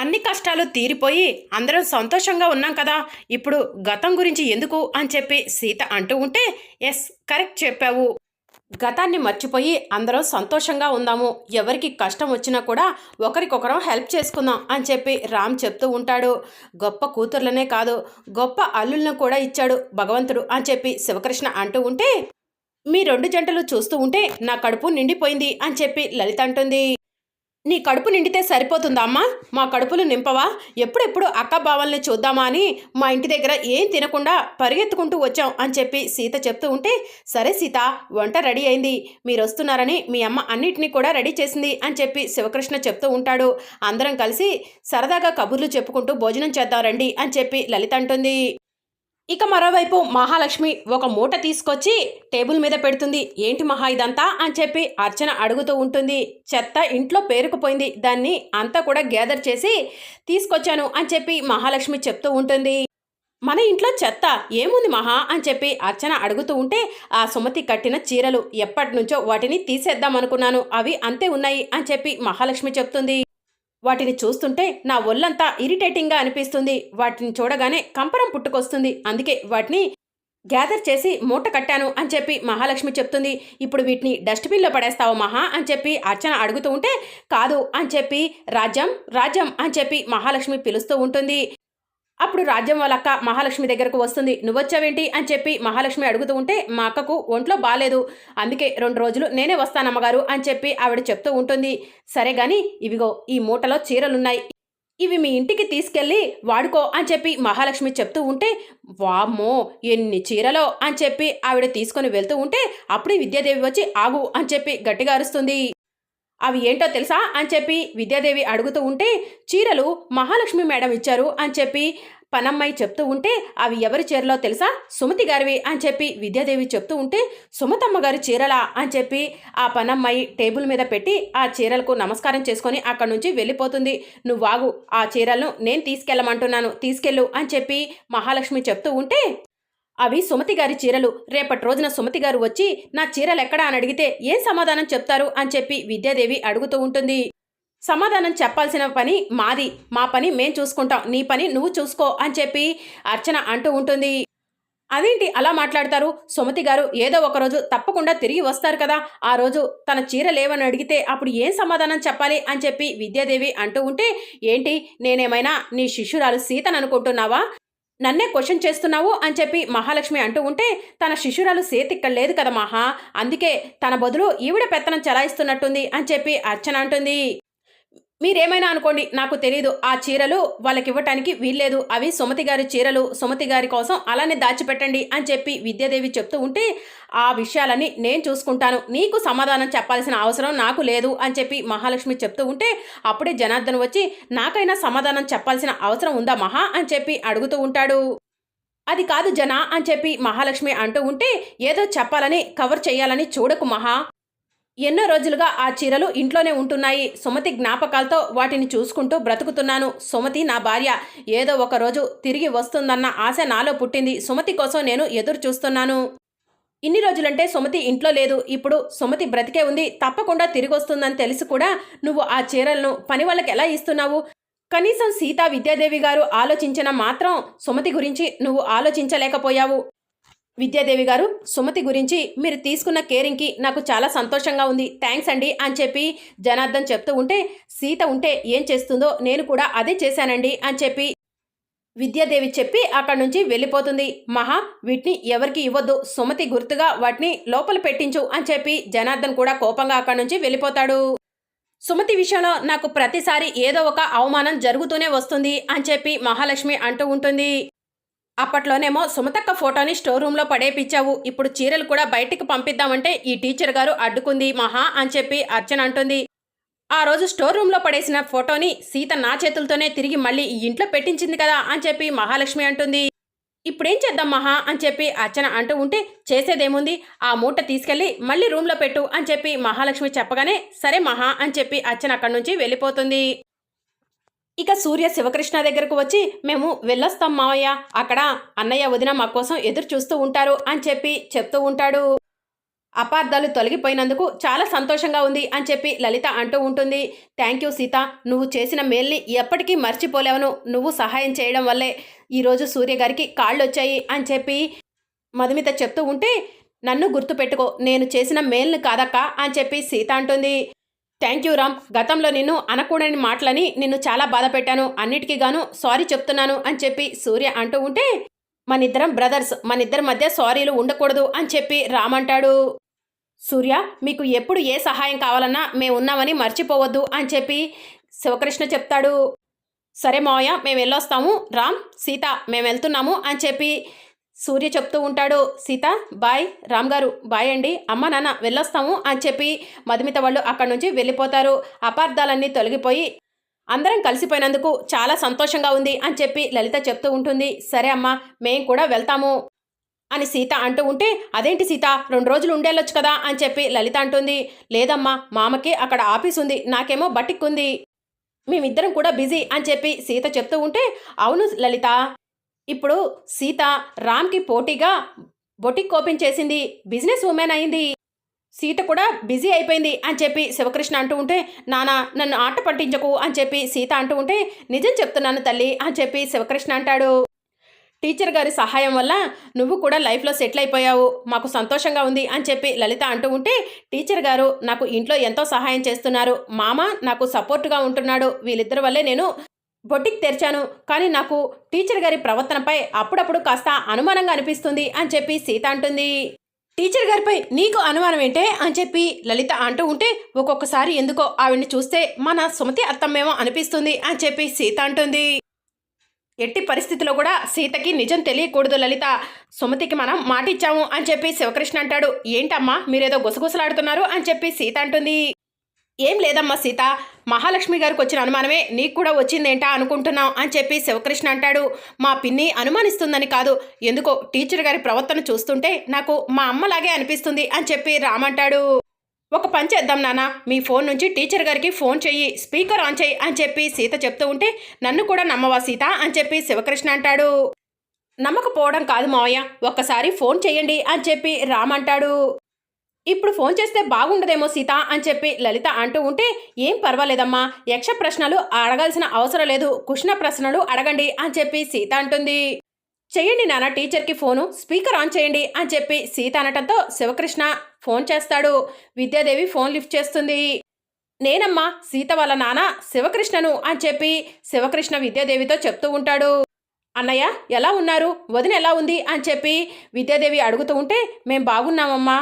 అన్ని కష్టాలు తీరిపోయి అందరం సంతోషంగా ఉన్నాం కదా. ఇప్పుడు గతం గురించి ఎందుకు అని చెప్పి సీత అంటూ ఉంటే ఎస్ కరెక్ట్ చెప్పావు. గతాన్ని మర్చిపోయి అందరం సంతోషంగా ఉందాము. ఎవరికి కష్టం వచ్చినా కూడా ఒకరికొకరం హెల్ప్ చేసుకుందాం అని చెప్పి రామ్ చెప్తూ ఉంటాడు. గొప్ప కూతుర్లనే కాదు గొప్ప అల్లులను కూడా ఇచ్చాడు భగవంతుడు అని చెప్పి శివకృష్ణ అంటూ ఉంటే మీ రెండు జంటలు చూస్తూ ఉంటే నా కడుపు నిండిపోయింది అని చెప్పి లలిత అంటుంది. నీ కడుపు నిండితే సరిపోతుందా అమ్మా? మా కడుపులు నింపవా? ఎప్పుడెప్పుడు అక్క బావల్ని చూద్దామా అని మా ఇంటి దగ్గర ఏం తినకుండా పరిగెత్తుకుంటూ వచ్చాం అని చెప్పి సీత చెప్తూ ఉంటే సరే సీత వంట రెడీ అయింది. మీరు వస్తున్నారని మీ అమ్మ అన్నిటినీ కూడా రెడీ చేసింది అని చెప్పి శివకృష్ణ చెప్తూ ఉంటాడు. అందరం కలిసి సరదాగా కబుర్లు చెప్పుకుంటూ భోజనం చేద్దాం రండి అని చెప్పి లలిత అంటుంది. ఇక మరోవైపు మహాలక్ష్మి ఒక మూట తీసుకొచ్చి టేబుల్ మీద పెడుతుంది. ఏంటి మహా ఇదంతా? అని చెప్పి అర్చన అడుగుతూ ఉంటుంది. చెత్త ఇంట్లో పేరుకుపోయింది. దాన్ని అంతా కూడా గ్యాదర్ చేసి తీసుకొచ్చాను అని చెప్పి మహాలక్ష్మి చెప్తూ ఉంటుంది. మన ఇంట్లో చెత్త ఏముంది మహా? అని చెప్పి అర్చన అడుగుతూ ఉంటే ఆ సుమతి కట్టిన చీరలు ఎప్పటి నుంచో వాటిని తీసేద్దాం అనుకున్నాను. అవి అంతే ఉన్నాయి అని చెప్పి మహాలక్ష్మి చెప్తుంది. వాటిని చూస్తుంటే నా ఒళ్ళంతా ఇరిటేటింగ్గా అనిపిస్తుంది. వాటిని చూడగానే కంపరం పుట్టుకొస్తుంది. అందుకే వాటిని గ్యాదర్ చేసి మూట కట్టాను అని చెప్పి మహాలక్ష్మి చెప్తుంది. ఇప్పుడు వీటిని డస్ట్బిన్లో పడేస్తావు మహా అని చెప్పి అర్చన అడుగుతూ ఉంటే కాదు అని చెప్పి రాజ్యం రాజ్యం అని చెప్పి మహాలక్ష్మి పిలుస్తూ ఉంటుంది. అప్పుడు రాజ్యం వాళ్ళ అక్క మహాలక్ష్మి దగ్గరకు వస్తుంది. నువ్వొచ్చావేంటి? అని చెప్పి మహాలక్ష్మి అడుగుతూ ఉంటే మా అక్కకు ఒంట్లో బాగాలేదు అందుకే రెండు రోజులు నేనే వస్తానమ్మగారు అని చెప్పి ఆవిడ చెప్తూ ఉంటుంది. సరే గాని ఇవిగో ఈ మూటలో చీరలున్నాయి. ఇవి మీ ఇంటికి తీసుకెళ్ళి వాడుకో అని చెప్పి మహాలక్ష్మి చెప్తూ ఉంటే వామ్మో ఎన్ని చీరలో అని చెప్పి ఆవిడ తీసుకొని వెళ్తూ ఉంటే అప్పుడే విద్యాదేవి వచ్చి ఆగు అని చెప్పి గట్టిగా అరుస్తుంది. అవి ఏంటో తెలుసా అని చెప్పి విద్యాదేవి అడుగుతూ ఉంటే చీరలు మహాలక్ష్మి మేడం ఇచ్చారు అని చెప్పి పనమ్మాయి చెప్తూ ఉంటే అవి ఎవరి చీరలో తెలుసా? సుమతి గారివి అని చెప్పి విద్యాదేవి చెప్తూ ఉంటే సుమతమ్మ గారి చీరలా అని చెప్పి ఆ పనమ్మాయి టేబుల్ మీద పెట్టి ఆ చీరలకు నమస్కారం చేసుకొని అక్కడి నుంచి వెళ్ళిపోతుంది. నువ్వు వాగు ఆ చీరలను నేను తీసుకెళ్ళమంటున్నాను తీసుకెళ్ళు అని చెప్పి మహాలక్ష్మి చెప్తూ ఉంటే అవి సుమతి గారి చీరలు. రేపటి రోజున సుమతి గారు వచ్చి నా చీరలు ఎక్కడా? అని అడిగితే ఏం సమాధానం చెప్తారు? అని చెప్పి విద్యాదేవి అడుగుతూ ఉంటుంది. సమాధానం చెప్పాల్సిన పని మాది. మా పని మేం చూసుకుంటాం. నీ పని నువ్వు చూసుకో అని చెప్పి అర్చన అంటూ ఉంటుంది. అదేంటి అలా మాట్లాడతారు? సుమతి గారు ఏదో ఒక రోజు తప్పకుండా తిరిగి వస్తారు కదా. ఆ రోజు తన చీర లేవని అడిగితే అప్పుడు ఏం సమాధానం చెప్పాలి? అని చెప్పి విద్యాదేవి అంటూ ఉంటే ఏంటి? నేనేమైనా నీ శిష్యురాలు సీతను అనుకుంటున్నావా నన్నే క్వశ్చన్ చేస్తున్నావు అని చెప్పి మహాలక్ష్మి అంటూ ఉంటే తన శిష్యురాలు సేత్ ఇక్కడ లేదు కదా మహా. అందుకే తన బదులు ఈవిడ పెత్తనం చలాయిస్తున్నట్టుంది అని చెప్పి అర్చన అంటుంది. మీరేమైనా అనుకోండి నాకు తెలీదు. ఆ చీరలు వాళ్ళకి ఇవ్వటానికి వీల్లేదు. అవి సుమతి గారి చీరలు సుమతి గారి కోసం అలానే దాచిపెట్టండి అని చెప్పి విద్యాదేవి చెప్తూ ఉంటే ఆ విషయాలని నేను చూసుకుంటాను. నీకు సమాధానం చెప్పాల్సిన అవసరం నాకు లేదు అని చెప్పి మహాలక్ష్మి చెప్తూ ఉంటే అప్పుడే జనార్దన్ వచ్చి నాకైనా సమాధానం చెప్పాల్సిన అవసరం ఉందా మహా? అని చెప్పి అడుగుతూ ఉంటాడు. అది కాదు జనా అని చెప్పి మహాలక్ష్మి అంటూ ఉంటే ఏదో చెప్పాలని కవర్ చేయాలని చూడకు మహా. ఎన్నో రోజులుగా ఆ చీరలు ఇంట్లోనే ఉంటున్నాయి. సుమతి జ్ఞాపకాలతో వాటిని చూసుకుంటూ బ్రతుకుతున్నాను. సుమతి నా భార్య. ఏదో ఒక రోజు తిరిగి వస్తుందన్న ఆశ నాలో పుట్టింది. సుమతి కోసం నేను ఎదురు చూస్తున్నాను. ఇన్ని రోజులంటే సుమతి ఇంట్లో లేదు. ఇప్పుడు సుమతి బ్రతికే ఉంది. తప్పకుండా తిరిగి వస్తుందని తెలిసి కూడా నువ్వు ఆ చీరలను పని వాళ్ళకి ఎలా ఇస్తున్నావు? కనీసం సీతా విద్యాదేవి గారు ఆలోచించిన మాత్రం సుమతి గురించి నువ్వు ఆలోచించలేకపోయావు. విద్యాదేవి గారు సుమతి గురించి మీరు తీసుకున్న కేరింగ్కి నాకు చాలా సంతోషంగా ఉంది. థ్యాంక్స్ అండి అని చెప్పి జనార్దన్ చెప్తూ ఉంటే సీత ఉంటే ఏం చేస్తుందో నేను కూడా అదే చేశానండి అని చెప్పి విద్యాదేవి చెప్పి అక్కడి నుంచి వెళ్ళిపోతుంది. మహా వీటిని ఎవరికి ఇవ్వద్దు. సుమతి గుర్తుగా వాటిని లోపల పెట్టించు అని చెప్పి జనార్దన్ కూడా కోపంగా అక్కడి నుంచి వెళ్ళిపోతాడు. సుమతి విషయంలో నాకు ప్రతిసారి ఏదో ఒక అవమానం జరుగుతూనే వస్తుంది అని చెప్పి మహాలక్ష్మి అంటూ ఉంటుంది. అప్పట్లోనేమో సుమతక్క ఫోటోని స్టోర్ రూమ్లో పడేపిచ్చావు. ఇప్పుడు చీరలు కూడా బయటికి పంపిద్దామంటే ఈ టీచర్ గారు అడ్డుకుంది. మహా అని చెప్పి అర్చన అంటుంది. ఆ రోజు స్టోర్ రూమ్లో పడేసిన ఫోటోని సీత నా చేతులతోనే తిరిగి మళ్ళీ ఈ ఇంట్లో పెట్టించింది కదా అని చెప్పి మహాలక్ష్మి అంటుంది. ఇప్పుడేం చేద్దాం మహా అని చెప్పి అర్చన అంటూ ఉంటే చేసేదేముంది? ఆ మూట తీసుకెళ్ళి మళ్ళీ రూమ్లో పెట్టు అని చెప్పి మహాలక్ష్మి చెప్పగానే సరే మహా అని చెప్పి అర్చన అక్కడి నుంచి వెళ్ళిపోతుంది. ఇక సూర్య శివకృష్ణ దగ్గరకు వచ్చి మేము వెళ్ళొస్తాం మావయ్య. అక్కడ అన్నయ్య వదిన మా కోసం ఎదురు చూస్తూ ఉంటారు అని చెప్పి చెప్తూ ఉంటాడు. అపార్థాలు తొలగిపోయినందుకు చాలా సంతోషంగా ఉంది అని చెప్పి లలిత అంటూ ఉంటుంది. Thank you Sita. నువ్వు చేసిన మేల్ని ఎప్పటికీ మర్చిపోలేవను. నువ్వు సహాయం చేయడం వల్లే ఈరోజు సూర్య గారికి కాళ్ళు వచ్చాయి అని చెప్పి మధుమిత చెప్తూ ఉంటే నన్ను గుర్తుపెట్టుకో. నేను చేసిన మేల్ని కాదక్క అని చెప్పి సీత అంటుంది. థ్యాంక్ యూ రామ్ గతంలో నిన్ను అనకూడని మాటలని నిన్ను చాలా బాధ పెట్టాను. అన్నిటికీ గాను సారీ చెప్తున్నాను అని చెప్పి సూర్య అంటూ ఉంటే మనిద్దరం బ్రదర్స్ మనిద్దరి మధ్య సారీలు ఉండకూడదు అని చెప్పి రామ్ అంటాడు. సూర్య మీకు ఎప్పుడు ఏ సహాయం కావాలన్నా మేము ఉన్నామని మర్చిపోవద్దు అని చెప్పి శివకృష్ణ చెప్తాడు. సరే మావయ్య మేము వెళ్ళొస్తాము. రామ్ సీత మేము వెళ్తున్నాము అని చెప్పి సూర్య చెప్తూ ఉంటాడు సీత బాయ్ రామ్ గారు బాయ్ అండి అమ్మ నాన్న వెళ్ళొస్తాము అని చెప్పి మధుమిత వాళ్ళు అక్కడి నుంచి వెళ్ళిపోతారు. అపార్థాలన్నీ తొలగిపోయి అందరం కలిసిపోయినందుకు చాలా సంతోషంగా ఉంది అని చెప్పి లలిత చెప్తూ ఉంటుంది. సరే అమ్మా మేం కూడా వెళ్తాము అని సీత అంటూ ఉంటే అదేంటి సీత రెండు రోజులు ఉండేళ్ళొచ్చు కదా అని చెప్పి లలిత అంటుంది. లేదమ్మా మామకి అక్కడ ఆఫీస్ ఉంది నాకేమో బటిక్ ఉంది మేమిద్దరం కూడా బిజీ అని చెప్పి సీత చెప్తూ ఉంటే అవును లలిత ఇప్పుడు సీత రామ్కి పోటీగా బొటిక్ ఓపెన్ చేసింది. బిజినెస్ ఉమెన్ అయింది. సీత కూడా బిజీ అయిపోయింది అని చెప్పి శివకృష్ణ అంటూ ఉంటే నానా నన్ను ఆట పట్టించకు అని చెప్పి సీత అంటూ ఉంటే నిజం చెప్తున్నాను తల్లి అని చెప్పి శివకృష్ణ అంటాడు. టీచర్ గారి సహాయం వల్ల నువ్వు కూడా లైఫ్లో సెటిల్ అయిపోయావు మాకు సంతోషంగా ఉంది అని చెప్పి లలిత అంటూ ఉంటే టీచర్ గారు నాకు ఇంట్లో ఎంతో సహాయం చేస్తున్నారు. మామ నాకు సపోర్టుగా ఉంటున్నాడు. వీళ్ళిద్దరి వల్లే నేను బొటిక్ తెరిచాను. కానీ నాకు టీచర్ గారి ప్రవర్తనపై అప్పుడప్పుడు కాస్త అనుమానంగా అనిపిస్తుంది అని చెప్పి సీత అంటుంది. టీచర్ గారిపై నీకు అనుమానం ఏంటే అని చెప్పి లలిత అంటూ ఉంటే ఒక్కొక్కసారి ఎందుకో ఆవిడ్ని చూస్తే మన సుమతి అత్తమ్మేమో అనిపిస్తుంది అని చెప్పి సీత అంటుంది. ఎట్టి పరిస్థితిలో కూడా సీతకి నిజం తెలియకూడదు లలిత. సుమతికి మనం మాట ఇచ్చాము అని చెప్పి శివకృష్ణ అంటాడు. ఏంటమ్మా మీరేదో గుసగుసలాడుతున్నారు అని చెప్పి సీత అంటుంది. ఏం లేదమ్మా సీత. మహాలక్ష్మి గారికి వచ్చిన అనుమానమే నీకు కూడా వచ్చిందేంటా అనుకుంటున్నావు అని చెప్పి శివకృష్ణ అంటాడు. మా పిన్ని అనుమానిస్తుందని కాదు. ఎందుకో టీచర్ గారి ప్రవర్తన చూస్తుంటే నాకు మా అమ్మలాగే అనిపిస్తుంది అని చెప్పి రామంటాడు ఒక పని చేద్దాం నాన్న. మీ ఫోన్ నుంచి టీచర్ గారికి ఫోన్ చెయ్యి స్పీకర్ ఆన్ చెయ్యి అని చెప్పి సీత చెప్తూ ఉంటే నన్ను కూడా నమ్మవా సీత అని చెప్పి శివకృష్ణ అంటాడు. నమ్మకపోవడం కాదు మావయ్య. ఒక్కసారి ఫోన్ చెయ్యండి అని చెప్పి రామంటాడు ఇప్పుడు ఫోన్ చేస్తే బాగుండదేమో సీత అని చెప్పి లలిత అంటూ ఉంటే ఏం పర్వాలేదమ్మా యక్ష ప్రశ్నలు అడగాల్సిన అవసరం లేదు కుష్ణ ప్రశ్నలు అడగండి అని చెప్పి సీత అంటుంది. చేయండి నాన్న టీచర్కి ఫోను స్పీకర్ ఆన్ చేయండి అని చెప్పి సీత అనటంతో శివకృష్ణ ఫోన్ చేస్తాడు. విద్యాదేవి ఫోన్ లిఫ్ట్ చేస్తుంది. నేనమ్మా సీత వాళ్ళ నాన్న శివకృష్ణను అని చెప్పి శివకృష్ణ విద్యాదేవితో చెప్తూ ఉంటాడు. అన్నయ్య ఎలా ఉన్నారు? వదిన ఎలా ఉంది? అని చెప్పి విద్యాదేవి అడుగుతూ ఉంటే మేం బాగున్నామమ్మా.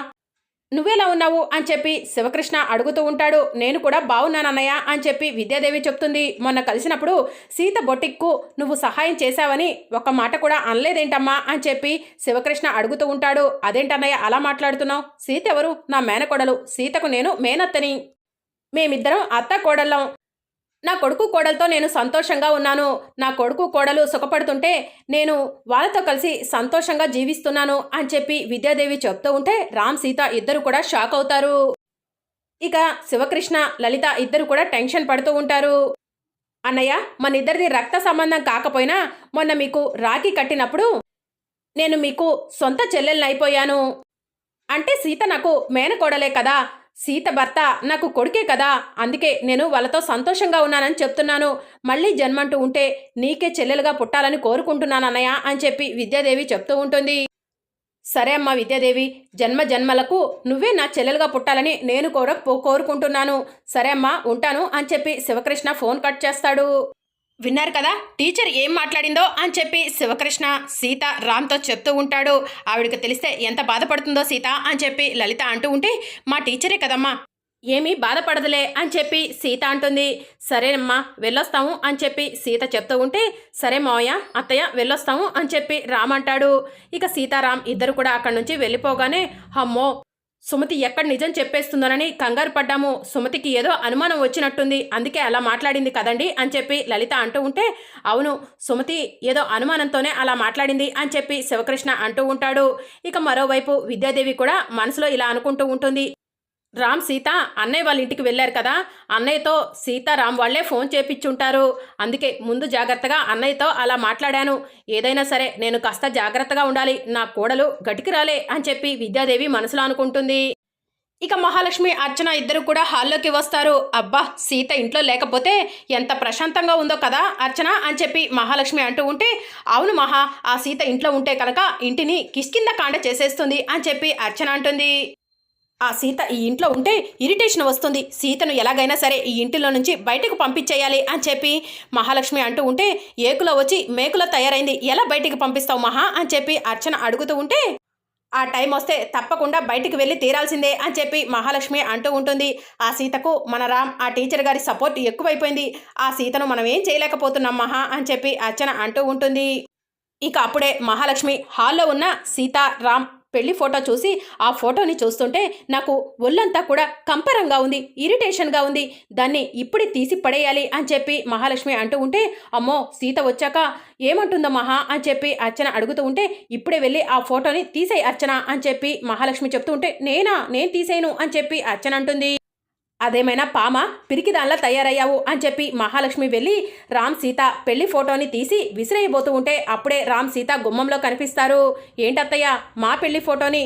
నువ్వెలా ఉన్నావు అని చెప్పి శివకృష్ణ అడుగుతూ ఉంటాడు. నేను కూడా బాగున్నానన్నయ్య అని చెప్పి విద్యాదేవి చెప్తుంది. మొన్న కలిసినప్పుడు సీత బొటిక్కు నువ్వు సహాయం చేశావని ఒక మాట కూడా అనలేదేంటమ్మా అని చెప్పి శివకృష్ణ అడుగుతూ ఉంటాడు. అదేంటన్నయ్య అలా మాట్లాడుతున్నావు? సీత ఎవరు నా మేనకోడలు. సీతకు నేను మేనత్తని. మేమిద్దరం అత్త కోడళ్ళం. నా కొడుకు కోడలతో నేను సంతోషంగా ఉన్నాను. నా కొడుకు కోడలు సుఖపడుతుంటే నేను వాళ్ళతో కలిసి సంతోషంగా జీవిస్తున్నాను అని చెప్పి విద్యాదేవి చెప్తూ ఉంటే రామ్ సీత ఇద్దరు కూడా షాక్ అవుతారు. ఇక శివకృష్ణ లలిత ఇద్దరు కూడా టెన్షన్ పడుతూ ఉంటారు. అన్నయ్య మన ఇద్దరిది రక్త సంబంధం కాకపోయినా మొన్న మీకు రాఖీ కట్టినప్పుడు నేను మీకు సొంత చెల్లెల్ని అయిపోయాను. అంటే సీత నాకు మేనకోడలే కదా సీత భర్త నాకు కొడుకే కదా అందుకే నేను వాళ్ళతో సంతోషంగా ఉన్నానని చెప్తున్నాను. మళ్ళీ జన్మంటూ ఉంటే నీకే చెల్లెలుగా పుట్టాలని కోరుకుంటున్నాను అన్నయ్య అని చెప్పి విద్యాదేవి చెప్తూ ఉంటుంది. సరే అమ్మా విద్యాదేవి జన్మ జన్మలకు నువ్వే నా చెల్లెలుగా పుట్టాలని నేను కూడా కోరుకుంటున్నాను. సరే అమ్మా ఉంటాను అని చెప్పి శివకృష్ణ ఫోన్ కట్ చేస్తాడు. విన్నారు కదా? టీచర్ ఏం మాట్లాడిందో అని చెప్పి శివకృష్ణ సీత రామ్తో చెప్తూ ఉంటాడు. ఆవిడకి తెలిస్తే ఎంత బాధపడుతుందో సీత అని చెప్పి లలిత అంటూ ఉంటే మా టీచరే కదమ్మా. ఏమీ బాధపడదులే అని చెప్పి సీత అంటుంది. సరేనమ్మా వెళ్ళొస్తాము అని చెప్పి సీత చెప్తూ ఉంటే సరే మావయ్య అత్తయ్య వెళ్ళొస్తాము అని చెప్పి రామ్ అంటాడు. ఇక సీతారాం ఇద్దరు కూడా అక్కడి నుంచి వెళ్ళిపోగానే అమ్మో! సుమతి ఎక్కడ నిజం చెప్పేస్తుందోనని కంగారు పడ్డాము. సుమతికి ఏదో అనుమానం వచ్చినట్టుంది. అందుకే అలా మాట్లాడింది కదండి అని చెప్పి లలిత అంటూ ఉంటే అవును సుమతి ఏదో అనుమానంతోనే అలా మాట్లాడింది అని చెప్పి శివకృష్ణ అంటూ ఉంటాడు. ఇక మరోవైపు విద్యాదేవి కూడా మనసులో ఇలా అనుకుంటూ ఉంటుంది. రామ్ సీత అన్నయ్య వాళ్ళ ఇంటికి వెళ్ళారు కదా. అన్నయ్యతో సీత రామ్ వాళ్ళే ఫోన్ చేపించుంటారు అందుకే ముందు జాగ్రత్తగా అన్నయ్యతో అలా మాట్లాడాను. ఏదైనా సరే నేను కాస్త జాగ్రత్తగా ఉండాలి. నా కోడలు గటికి రాలే అని చెప్పి విద్యాదేవి మనసులో అనుకుంటుంది. ఇక మహాలక్ష్మి అర్చన ఇద్దరు కూడా హాల్లోకి వస్తారు. అబ్బా సీత ఇంట్లో లేకపోతే ఎంత ప్రశాంతంగా ఉందో కదా అర్చన అని చెప్పి మహాలక్ష్మి అంటూ ఉంటే అవును మహా ఆ సీత ఇంట్లో ఉంటే కనుక ఇంటిని కిష్కింద కాండ చేసేస్తుంది అని చెప్పి అర్చన అంటుంది. ఆ సీత ఈ ఇంట్లో ఉంటే ఇరిటేషన్ వస్తుంది. సీతను ఎలాగైనా సరే ఈ ఇంటిలో నుంచి బయటకు పంపించేయాలి అని చెప్పి మహాలక్ష్మి అంటూ ఉంటే ఏకులో వచ్చి మేకులో తయారైంది. ఎలా బయటికి పంపిస్తావు మహా అని చెప్పి అర్చన అడుగుతూ ఉంటే ఆ టైం వస్తే తప్పకుండా బయటికి వెళ్ళి తీరాల్సిందే అని చెప్పి మహాలక్ష్మి అంటూ ఉంటుంది. ఆ సీతకు మన రామ్ ఆ టీచర్ గారి సపోర్ట్ ఎక్కువైపోయింది. ఆ సీతను మనం ఏం చేయలేకపోతున్నాం మహా అని చెప్పి అర్చన అంటూ ఉంటుంది. ఇక అప్పుడే మహాలక్ష్మి హాల్లో ఉన్న సీత రామ్ పెళ్ళి ఫోటో చూసి ఆ ఫోటోని చూస్తుంటే నాకు ఒళ్ళంతా కూడా కంపరంగా ఉంది ఇరిటేషన్గా ఉంది. దాన్ని ఇప్పుడే తీసి పడేయాలి అని చెప్పి మహాలక్ష్మి అంటూ ఉంటే అమ్మో సీత వచ్చాక ఏమంటుందో మహా అని చెప్పి అర్చన అడుగుతూ ఉంటే ఇప్పుడే వెళ్ళి ఆ ఫోటోని తీసేయి అర్చన అని చెప్పి మహాలక్ష్మి చెప్తూ ఉంటే నేనా? నేను తీసేయను అని చెప్పి అర్చన అంటుంది. అదేమైనా పామ? పిరికి దానిలా తయారయ్యావు అని చెప్పి మహాలక్ష్మి వెళ్ళి రామ్ సీత పెళ్ళి ఫోటోని తీసి విసిరేయబోతూ ఉంటే అప్పుడే రామ్ సీత గుమ్మంలో కనిపిస్తారు. ఏంటత్తయ్య? మా పెళ్ళి ఫోటోని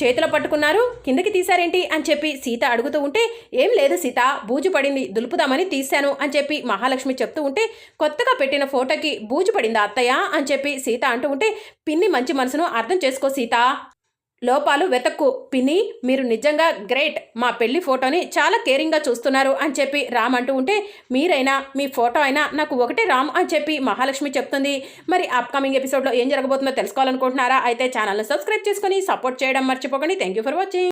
చేతిలో పట్టుకున్నారు? కిందకి తీశారేంటి? అని చెప్పి సీత అడుగుతూ ఉంటే ఏం లేదు సీత బూజు పడింది దులుపుదామని తీశాను అని చెప్పి మహాలక్ష్మి చెప్తూ ఉంటే కొత్తగా పెట్టిన ఫోటోకి బూజు పడిందా అత్తయ్య? అని చెప్పి సీత అంటూ ఉంటే పిన్ని మంచి మనసును అర్థం చేసుకో సీత. లోపాలు వెతక్కు. పిని మీరు నిజంగా గ్రేట్. మా పెళ్ళి ఫోటోని చాలా కేరింగ్గా చూస్తున్నారు అని చెప్పి రామ్ అంటూ ఉంటే మీరైనా మీ ఫోటో అయినా నాకు ఒకటే రామ్ అని చెప్పి మహాలక్ష్మి చెప్తుంది. మరి అప్కమింగ్ ఎపిసోడ్లో ఏం జరగబోతుందో తెలుసుకోవాలనుకుంటున్నారా? అయితే ఛానల్ను సబ్స్క్రైబ్ చేసుకొని సపోర్ట్ చేయడం మర్చిపోకండి. Thank you for watching